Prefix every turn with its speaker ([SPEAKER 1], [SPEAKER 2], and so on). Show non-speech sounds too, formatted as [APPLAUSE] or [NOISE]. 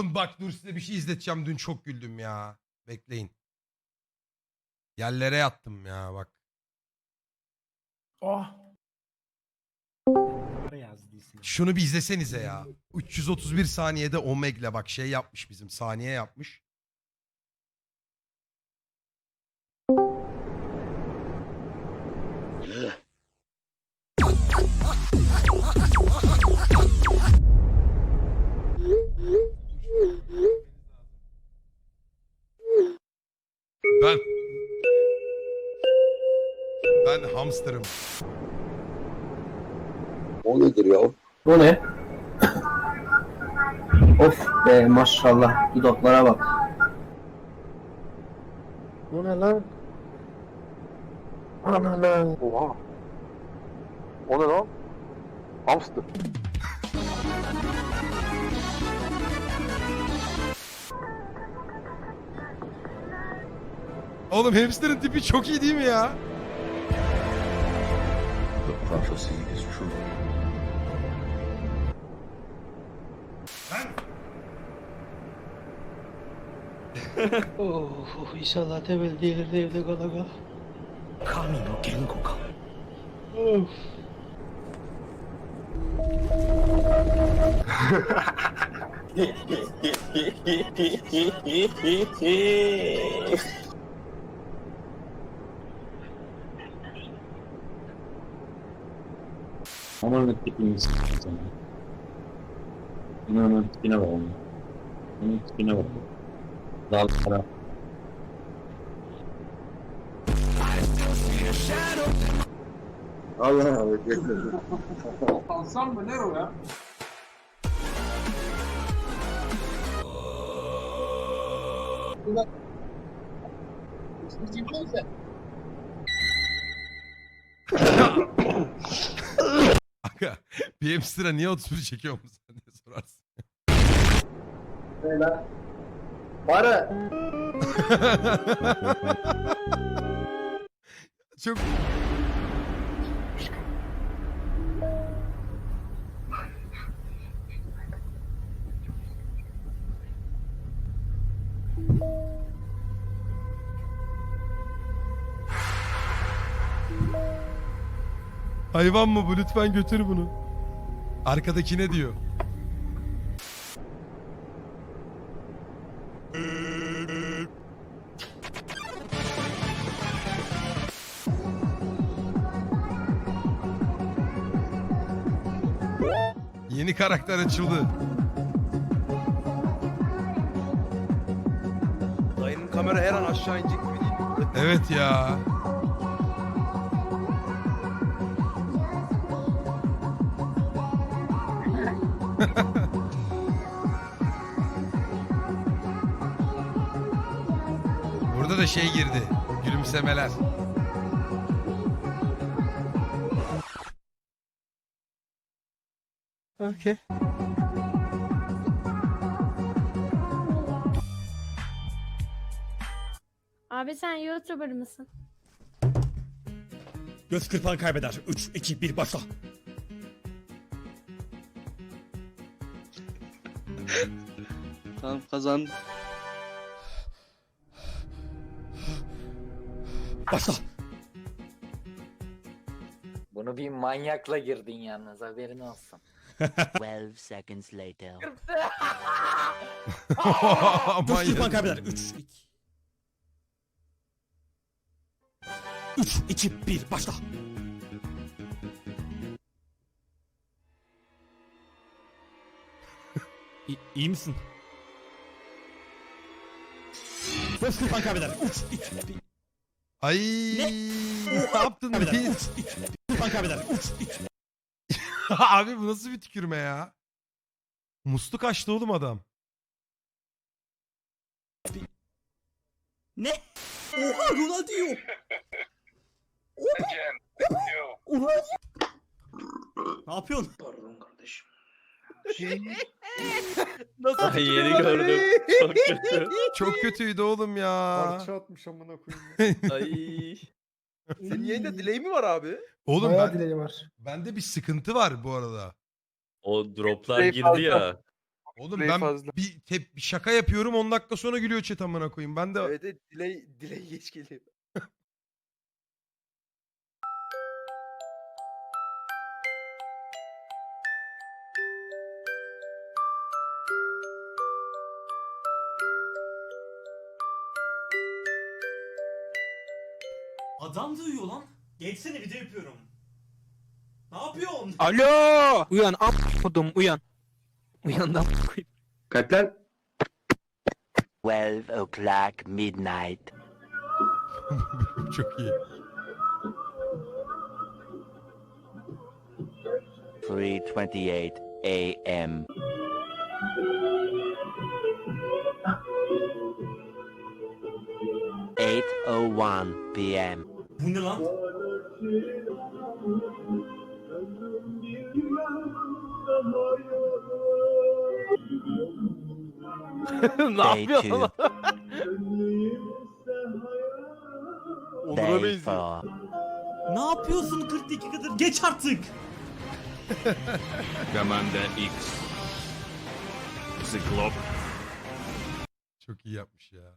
[SPEAKER 1] [LAUGHS] Bak dur size bir şey izleteceğim. Dün çok güldüm ya. Bekleyin. Yerlere yattım ya bak.
[SPEAKER 2] Oh.
[SPEAKER 1] Şunu bir izlesenize ya. 331 saniyede Omeg'le bak şey yapmış bizim saniye yapmış. Ben hamsterım.
[SPEAKER 3] O nedir ya?
[SPEAKER 4] Bu ne? of be maşallah dudaklara bak.
[SPEAKER 2] Bu ne lan? Ananı.
[SPEAKER 3] Oha. O ne lan? Hamster.
[SPEAKER 1] Oğlum hamsterın tipi çok iyi değil mi ya?
[SPEAKER 5] prophecy is true.
[SPEAKER 6] oh, inşallah temel değildir evde kala kal.
[SPEAKER 2] Kami no genko ka. Of. [LAUGHS]
[SPEAKER 6] Of.
[SPEAKER 4] Onun tipini s**tim. Onun tipine bak onun. Onun tipine bak. Dallara.
[SPEAKER 3] Allah Allah.
[SPEAKER 7] Alsam mı ne o ya?
[SPEAKER 1] Aga bir hamster'a niye 31 çekiyor musun sen diye sorarsın.
[SPEAKER 4] Para. [LAUGHS]
[SPEAKER 1] Çok Hayvan mı bu? Lütfen götür bunu. Arkadaki ne diyor? Yeni karakter açıldı.
[SPEAKER 8] Dayının kamera her an aşağı inecek gibi değil.
[SPEAKER 1] Evet ya. Burada da şey girdi. Gülümsemeler.
[SPEAKER 8] Okey.
[SPEAKER 9] Abi sen YouTuber mısın?
[SPEAKER 2] Göz kırpan kaybeder. 3, 2, 1 başla. [LAUGHS]
[SPEAKER 6] Tamam kazan.
[SPEAKER 2] Başla.
[SPEAKER 10] Bunu bir manyakla girdin yalnız haberin olsun. [LAUGHS]
[SPEAKER 11] 12 seconds later.
[SPEAKER 2] Kırpan
[SPEAKER 1] Aman
[SPEAKER 2] kaybeder.
[SPEAKER 1] ya.
[SPEAKER 2] 3, 2. 3, 2, 1 başla. İyi, iyi misin? Göz kırpan kaybeder. 3, 2, 1
[SPEAKER 1] Ay ne, yaptın
[SPEAKER 2] kaybeder.
[SPEAKER 1] biz?
[SPEAKER 2] 3, 2, 1 kırpan kaybeder. 3, 2,
[SPEAKER 1] Abi bu nasıl bir tükürme ya? Musluk açtı oğlum adam.
[SPEAKER 2] Ne? Oha Ronaldinho. Oha. Ne yapıyorsun?
[SPEAKER 7] Pardon kardeşim.
[SPEAKER 8] Nasıl
[SPEAKER 6] Yeni gördüm. Çok kötü. [LAUGHS]
[SPEAKER 1] Çok kötüydü oğlum ya.
[SPEAKER 2] atmış amına koyayım. [LAUGHS]
[SPEAKER 8] Ay. Senin yayında delay mi var abi?
[SPEAKER 1] Oğlum
[SPEAKER 2] Bayağı
[SPEAKER 1] ben,
[SPEAKER 2] dileği var.
[SPEAKER 1] bende bir sıkıntı var bu arada.
[SPEAKER 6] O droplar
[SPEAKER 8] Şey
[SPEAKER 6] girdi
[SPEAKER 8] fazla.
[SPEAKER 6] ya.
[SPEAKER 1] Oğlum
[SPEAKER 8] Delay
[SPEAKER 1] ben
[SPEAKER 8] fazla.
[SPEAKER 1] bir, tep, bir şaka yapıyorum 10 dakika sonra gülüyor chat amına koyayım. Ben de
[SPEAKER 8] evet delay, delay geç geliyor.
[SPEAKER 12] Adam da uyuyor lan. Geçsene video yapıyorum. Ne yapıyorsun?
[SPEAKER 6] Alo! Uyan am kodum uyan. Uyan da.
[SPEAKER 13] Kaç lan?
[SPEAKER 11] 12 o'clock midnight. [LAUGHS]
[SPEAKER 1] çok iyi.
[SPEAKER 11] 3:28 a.m. Eight oh one p.m.
[SPEAKER 12] Bu ne lan? [LAUGHS]
[SPEAKER 8] ne
[SPEAKER 11] two,
[SPEAKER 8] lan? Onur'a benziyor.
[SPEAKER 12] Ne yapıyorsun 40 dakikadır? Geç artık. [LAUGHS]
[SPEAKER 5] Commander X. Cyclop.
[SPEAKER 1] Çok iyi yapmış ya.